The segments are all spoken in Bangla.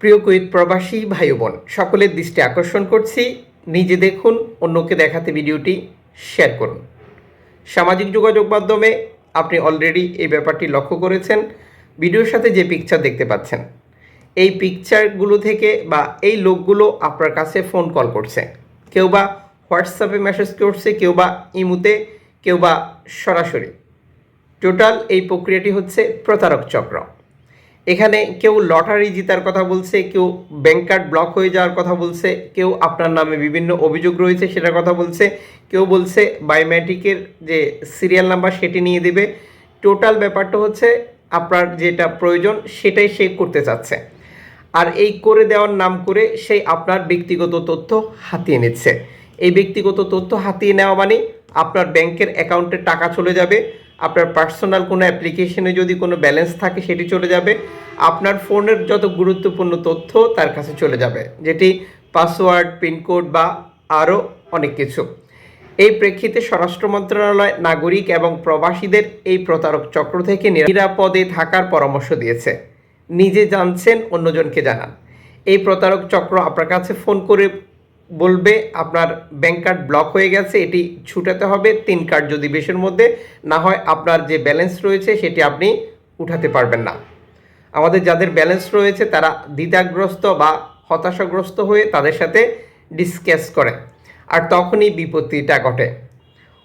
প্রিয় কুইত প্রবাসী ভাই বোন সকলের দৃষ্টি আকর্ষণ করছি। নিজে দেখুন, অন্যকে দেখাতে ভিডিওটি শেয়ার করুন। সামাজিক যোগাযোগ মাধ্যমে আপনি অলরেডি এই ব্যাপারটি লক্ষ্য করেছেন। ভিডিওর সাথে যে পিকচার দেখতে পাচ্ছেন, এই পিকচারগুলো থেকে বা এই লোকগুলো আপনার কাছে ফোন কল করছে। কেউ বা হোয়াটসঅ্যাপে মেসেজ করছে, কেউ বা ইমুতে, কেউ বা সরাসরি। টোটাল এই প্রক্রিয়াটি হচ্ছে প্রতারক চক্র। এখানে কেউ লটারি জেতার কথা বলছে, কেউ ব্যাংক কার্ড ব্লক হয়ে যাওয়ার কথা বলছে, কেউ আপনার নামে বিভিন্ন অভিযোগ রয়েছে সেটার কথা বলছে, কেউ বলছে বায়োমেট্রিকের যে সিরিয়াল নাম্বার সেটি নিয়ে দেবে। টোটাল ব্যাপারটা হচ্ছে আপনার যেটা প্রয়োজন সেটাই সে করতে চাচ্ছে। আর এই করে দেওয়ার নাম করে সেই আপনার ব্যক্তিগত তথ্য হাতিয়ে নিচ্ছে। এই ব্যক্তিগত তথ্য হাতিয়ে নেওয়া মানে আপনার ব্যাংকের অ্যাকাউন্টে টাকা চলে যাবে, আপনার পার্সোনাল কোনো অ্যাপ্লিকেশনে যদি কোনো ব্যালেন্স থাকে সেটি চলে যাবে, আপনার ফোনের যত গুরুত্বপূর্ণ তথ্য তার কাছে চলে যাবে, যেটি পাসওয়ার্ড, পিনকোড বা আরও অনেক কিছু। এই প্রেক্ষিতে স্বরাষ্ট্র মন্ত্রণালয়, নাগরিক এবং প্রবাসীদের এই প্রতারক চক্র থেকে নিরাপদে থাকার পরামর্শ দিয়েছে। নিজে জানছেন, অন্যজনকে জানান। এই প্রতারক চক্র আপনার কাছে ফোন করে বলবে, আপনার ব্যাংক কার্ড ব্লক হয়ে গেছে, এটি ছুটাতে হবে তিন কার্ড যদি বেশের মধ্যে, না হয় আপনার যে ব্যালেন্স রয়েছে, সেটি আপনি উঠাতে পারবেন না। আমাদের যাদের ব্যালেন্স রয়েছে, তারা দ্বিধাগ্রস্ত বা হতাশাগ্রস্ত হয়ে তাদের সাথে ডিসকাস করে। আর তখনই বিপত্তিটা ঘটে।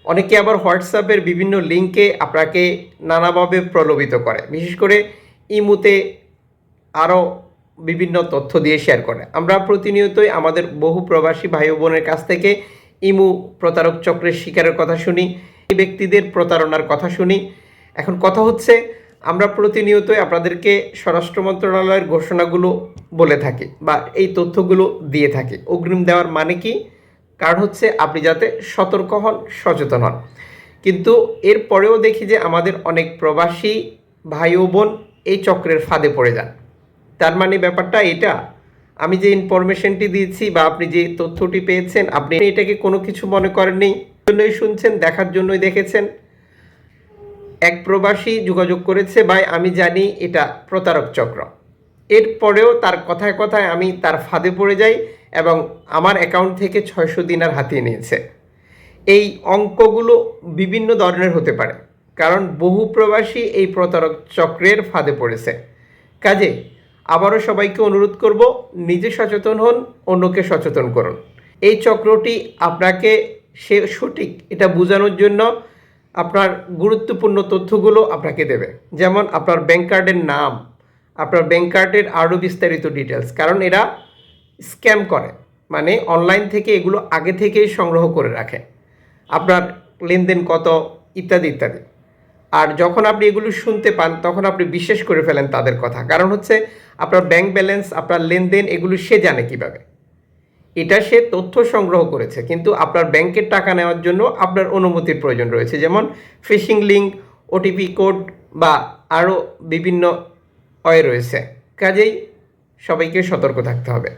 অনেকে আবার হোয়াটসঅ্যাপের বিভিন্ন লিঙ্কে আপনাকে নানাভাবে প্রলোভিত করে। বিশেষ করে ইমুতে আরও বিভিন্ন তথ্য দিয়ে শেয়ার করে। আমরা প্রতিনিয়তই আমাদের বহু প্রবাসী ভাই বোনের কাছ থেকে ইমু প্রতারক চক্রের শিকারের কথা শুনি, এই ব্যক্তিদের প্রতারণার কথা শুনি। এখন কথা হচ্ছে, আমরা প্রতিনিয়তই আপনাদেরকে স্বরাষ্ট্র মন্ত্রণালয়ের ঘোষণাগুলো বলে থাকি বা এই তথ্যগুলো দিয়ে থাকি। অগ্রিম দেওয়ার মানে কি? কারণ হচ্ছে আপনি যাতে সতর্ক হন, সচেতন হন। কিন্তু এরপরেও দেখি যে আমাদের অনেক প্রবাসী ভাই বোন এই চক্রের ফাঁদে পড়ে যান। তার মানে ব্যাপারটা এটা। আমি যে ইনফরমেশনটি দিয়েছি বা আপনি যে তথ্যটি পেয়েছেন, আপনি এটাকে কোনো কিছু মনে করেননি। জন্যই শুনছেন, দেখার জন্যই দেখেছেন। এক প্রবাসী যোগাযোগ করেছে, ভাই, আমি জানি এটা প্রতারক চক্র। এরপরেও তার কথায় কথায় আমি তার ফাঁদে পড়ে যাই এবং আমার অ্যাকাউন্ট থেকে ছয়শো দিনার হাতিয়ে নিয়েছে। এই অঙ্কগুলো বিভিন্ন ধরনের হতে পারে, কারণ বহু প্রবাসী এই প্রতারক চক্রের ফাঁদে পড়েছে। কাজে আবারও সবাইকে অনুরোধ করব, নিজে সচেতন হন, অন্যকে সচেতন করুন। এই চক্রটি আপনাকে সে সঠিক এটা বোঝানোর জন্য আপনার গুরুত্বপূর্ণ তথ্যগুলো আপনাকে দেবে। যেমন আপনার ব্যাংক কার্ডের নাম, আপনার ব্যাংক কার্ডের আরও বিস্তারিত ডিটেলস কারণ এরা স্ক্যাম করে মানে অনলাইন থেকে এগুলো আগে থেকেই সংগ্রহ করে রাখে। আপনার লেনদেন কত, ইত্যাদি ইত্যাদি। আর যখন আপনি এগুলো শুনতে পান, তখন আপনি বিশ্বাস করে ফেলেন তাদের কথা। কারণ হচ্ছে, আপনার ব্যাংক ব্যালেন্স আপনার লেনদেন, এগুলো সে জানে কীভাবে। এটা সে তথ্য সংগ্রহ করেছে, কিন্তু আপনার ব্যাংকের টাকা নেওয়ার জন্য আপনার অনুমতির প্রয়োজন রয়েছে। যেমন ফিশিং লিঙ্ক ওটিপি কোড বা আরও বিভিন্ন ওয়ে রয়েছে। কাজেই সবাইকে সতর্ক থাকতে হবে।